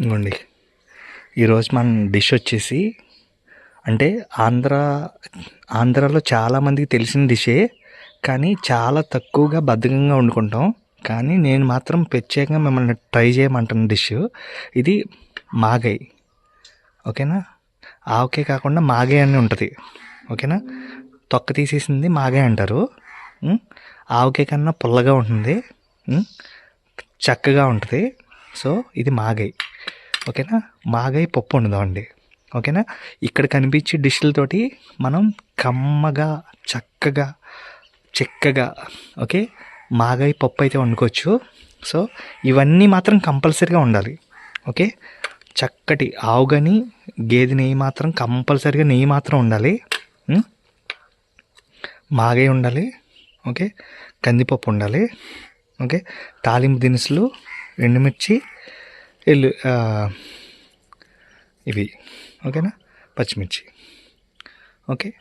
ఇవ్వండి ఈరోజు మన డిష్ వచ్చేసి అంటే ఆంధ్ర ఆంధ్రాలో చాలామందికి తెలిసిన డిషే కానీ చాలా తక్కువగా బద్ధకంగా వండుకుంటాం. కానీ నేను మాత్రం ప్రత్యేకంగా మిమ్మల్ని ట్రై చేయమంటున్న డిష్ ఇది మాగై. ఓకేనా? ఆవకే కాకుండా మాగే అని ఉంటుంది. ఓకేనా? తొక్క తీసేసింది మాగే అంటారు. ఆవకే కన్నా పుల్లగా ఉంటుంది. చక్కగా ఉంటుంది. సో ఇది మాగై. ఓకేనా? మాగై పప్పు వండుదామండి. ఓకేనా? ఇక్కడ కనిపించే డిష్లతోటి మనం కమ్మగా చక్కగా చెక్కగా ఓకే? మాగాయి పప్పు అయితే వండుకోవచ్చు. సో ఇవన్నీ మాత్రం కంపల్సరీగా ఉండాలి ఓకే? చక్కటి ఆవు కానీ గేదె నెయ్యి మాత్రం కంపల్సరీగా నెయ్యి మాత్రం ఉండాలి ఉం? ఉండాలి ఓకే? కందిపప్పు ఉండాలి ఓకే? తాలింపు దినుసులు ఎండుమిర్చి ఎల్లు ఇవి. ఓకేనా? పచ్చిమిర్చి. ఓకే?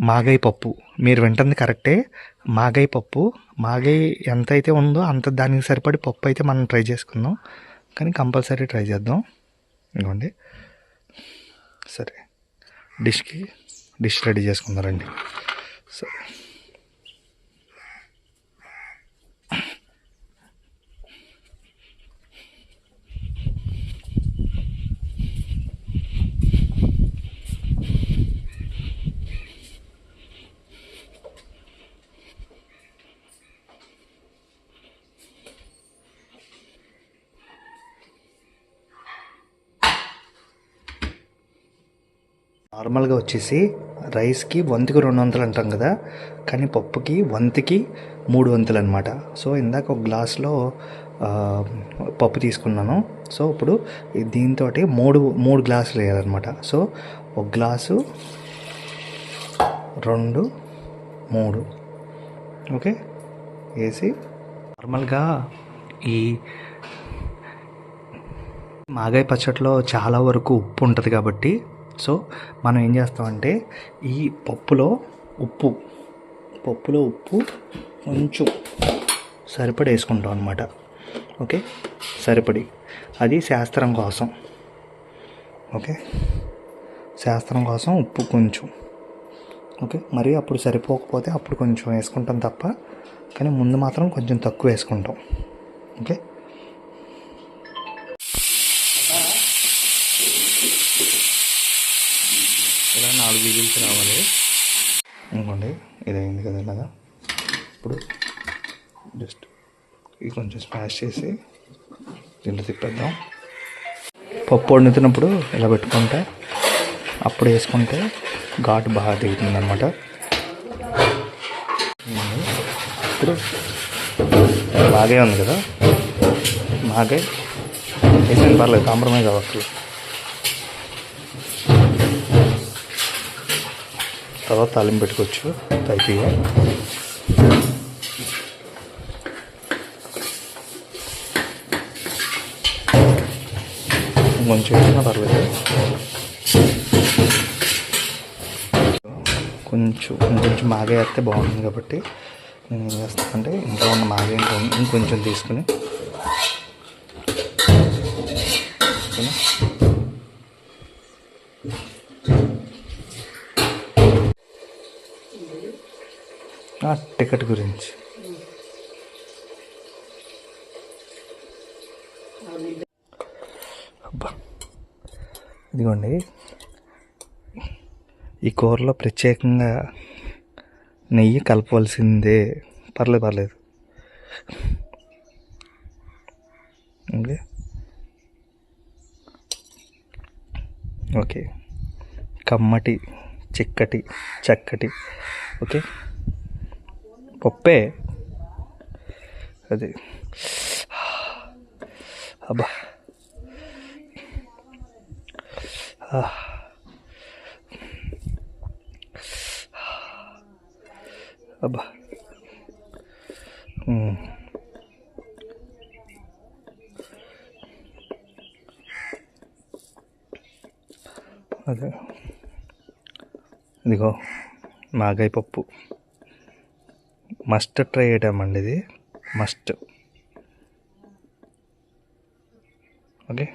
మాగై పప్పు. మీరు వింటుంది కరెక్టే. మాగై పప్పు. మాగై ఎంత అయితే ఉందో అంత దానికి సరిపడి పప్పు అయితే మనం ట్రై చేసుకుందాం. కానీ కంపల్సరీ ట్రై చేద్దాం. ఇవ్వండి సరే. డిష్కి డిష్ రెడీ చేసుకుందారండి సరే. నార్మల్గా వచ్చేసి రైస్కి వంతుకి రెండు వంతులు అంటాం కదా కానీ పప్పుకి వంతుకి మూడు వంతులు అనమాట సో ఇందాక ఒక గ్లాస్లో పప్పు తీసుకున్నాను. సో ఇప్పుడు దీంతో మూడు మూడు గ్లాసులు వేయాలన్నమాట. సో ఒక గ్లాసు రెండు మూడు. ఓకే? వేసి నార్మల్గా ఈ మాగాయ పచ్చట్లో చాలా వరకు ఉప్పు ఉంటుంది కాబట్టి సో మనం ఏం చేస్తామంటే ఈ పప్పులో ఉప్పు పప్పులో ఉప్పు కొంచెం సరిపడి వేసుకుంటాం అనమాట ఓకే? సరిపడి. అది శాస్త్రం కోసం. ఓకే? శాస్త్రం కోసం ఉప్పు కొంచెం. ఓకే? మరి అప్పుడు సరిపోకపోతే అప్పుడు కొంచెం వేసుకుంటాం తప్ప కానీ ముందు మాత్రం కొంచెం తక్కువ వేసుకుంటాం. ఓకే? ఇలా నాలుగు విజిల్స్ రావాలి. ఇంకోండి ఇది అయింది కదా ఇలాగా ఇప్పుడు జస్ట్ ఇది కొంచెం స్మాష్ చేసి దీంట్లో తిప్పేద్దాం. పప్పు వండుతున్నప్పుడు ఇలా పెట్టుకుంటే అప్పుడు వేసుకుంటే ఘాటు బాగా దిగుతుంది అనమాట ఇప్పుడు బాగే ఉంది కదా. బాగే. వేసిన పర్లేదు కాంప్రమైజ్ అవ్వట్లేదు తర్వాత తాలింపు పెట్టుకోవచ్చు. తైపీగా కొంచెం వేసినా పర్లేదు కొంచెం ఇంకొంచెం మాగే వేస్తే బాగుంటుంది కాబట్టి నేను ఏం చేస్తానంటే ఇంట్లో ఉన్న మాగే ఇంకొంచెం తీసుకుని టికెట్ గురించి. అబ్బా. ఇదిగోండి. ఈ కూరలో ప్రత్యేకంగా నెయ్యి కలపవలసిందే. పర్లేదు పర్లేదు. Okay okay. కమ్మటి చిక్కటి చక్కటి. ఓకే. పప్పే అది. అబ్బా. అబ్బా. అదే. ఇదిగో మాగాయ పప్పు. మస్ట్ ట్రై ఐటమ్ అండి ఇది. మస్ట్. ఓకే?